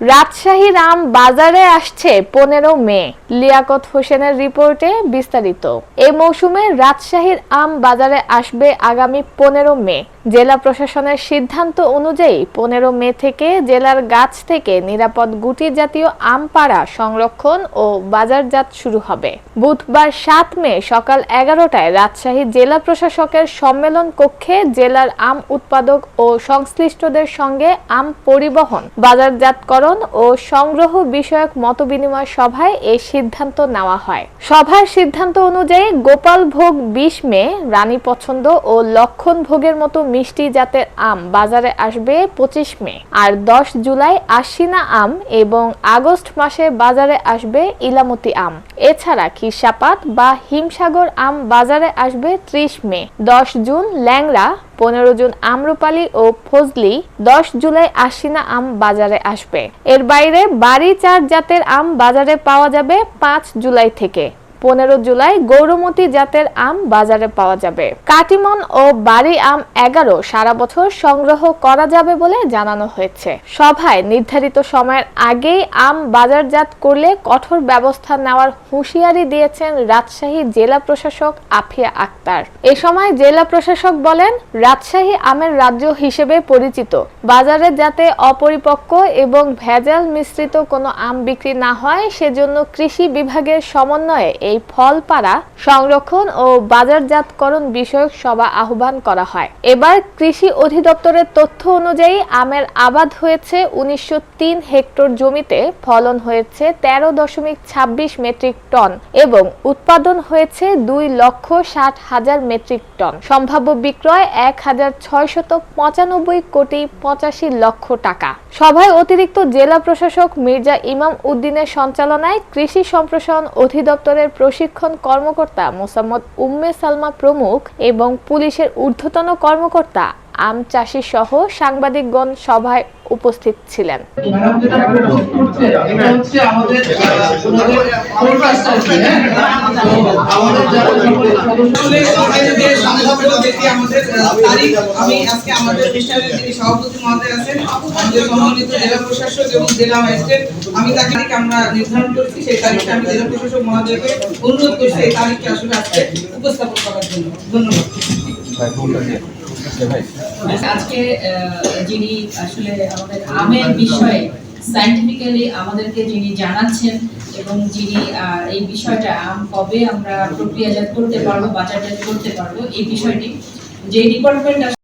রাজশাহীর আম বাজারে আসছে পনেরো মে। লিয়াকত হোসেনের রিপোর্টে বিস্তারিত। এই মৌসুমে রাজশাহীর আম বাজারে আসবে আগামী পনেরো মে। জেলা প্রশাসনের সিদ্ধান্ত অনুযায়ী পনেরো মে থেকে জেলার গাছ থেকে নিরাপদ গুটি জাতীয় আম পাড়া সংরক্ষণ ও বাজারজাত শুরু হবে। বুধবার সাত মে সকাল এগারোটায় রাজশাহী জেলা প্রশাসকের সম্মেলন কক্ষে জেলার আম উৎপাদক ও সংশ্লিষ্টদের সঙ্গে আম পরিবহন, বাজারজাতকরণ ও সংগ্রহ বিষয়ক মতবিনিময় সভায় এই সিদ্ধান্ত নেওয়া হয়। সভার সিদ্ধান্ত অনুযায়ী গোপাল ভোগ বিশ মে, রানী পছন্দ ও লক্ষণ ভোগের মতো মিষ্টি জাতের আম বাজারে আসবে পঁচিশ মে। আর দশ জুলাই আশিনা আম এবং আগস্ট মাসে বাজারে আসবে ইলামতি আম। এছাড়া খিসাপাত বা হিমসাগর আম বাজারে আসবে ত্রিশ মে। দশ জুন ল্যাংড়া, পনেরো জুন আম্রপালি ও ফজলি, দশ জুলাই আশিনা আম বাজারে আসবে। এর বাইরে বাড়ি চার জাতের আম বাজারে পাওয়া যাবে পাঁচ জুলাই থেকে। পনেরো জুলাই গৌরমতী জাতের আম বাজারে পাওয়া যাবে। কাটিমন ও বাড়ি আম এগারো সারা বছর সংগ্রহ করা যাবে বলে জানানো হয়েছে। সভায় নির্ধারিত সময়ের আগেই আম বাজারজাত করলে কঠোর ব্যবস্থা নেওয়ার হুঁশিয়ারি দিয়েছেন রাজশাহী জেলা প্রশাসক আফিয়া আক্তার। এ সময় জেলা প্রশাসক বলেন, রাজশাহী আমের রাজ্য হিসেবে পরিচিত। বাজারে যাতে অপরিপক্ক এবং ভেজাল মিশ্রিত কোনো আম বিক্রি না হয়, সেজন্য কৃষি বিভাগের সমন্বয়ে এই ফল পাড়া সংরক্ষণ ও বাজারজাতকরণ বিষয়ক সভা আহ্বান করা হয়। এবার কৃষি অধিদপ্তরের তথ্য অনুযায়ী আমের আবাদ হয়েছে উনিশশো হেক্টর জমিতে, ফলন হয়েছে তেরো দশমিক ছাব্বিশ মেট্রিক টন এবং উৎপাদন হয়েছে দুই লক্ষ ষাট হাজার মেট্রিক টন। সম্ভাব্য বিক্রয় এক হাজার ছয়শত পঁচানব্বই কোটি পঁচাশি লক্ষ টাকা। সভায় অতিরিক্ত জেলা প্রশাসক মির্জা ইমাম উদ্দিনের সঞ্চালনায় কৃষি সম্প্রসারণ অধিদপ্তরের প্রশিক্ষণ কর্মকর্তা মোসাম্মদ উম্মে সালমা প্রমুখ এবং পুলিশের ঊর্ধ্বতন কর্মকর্তা আম চাষি সহ সাংবাদিকগণ সভায় উপস্থিত ছিলেন। উপস্থাপন করার জন্য। ধন্যবাদ। আজকে যিনি আসলে আমাদের আমের বিষয়ে সাইন্টিফিক্যালি আমাদেরকে যিনি জানাচ্ছেন এবং যিনি এই বিষয়টা আম কবে আমরা প্রক্রিয়াজাত করতে পারব, বাজারজাত করতে পারব, এই বিষয়টি যে ডিপার্টমেন্ট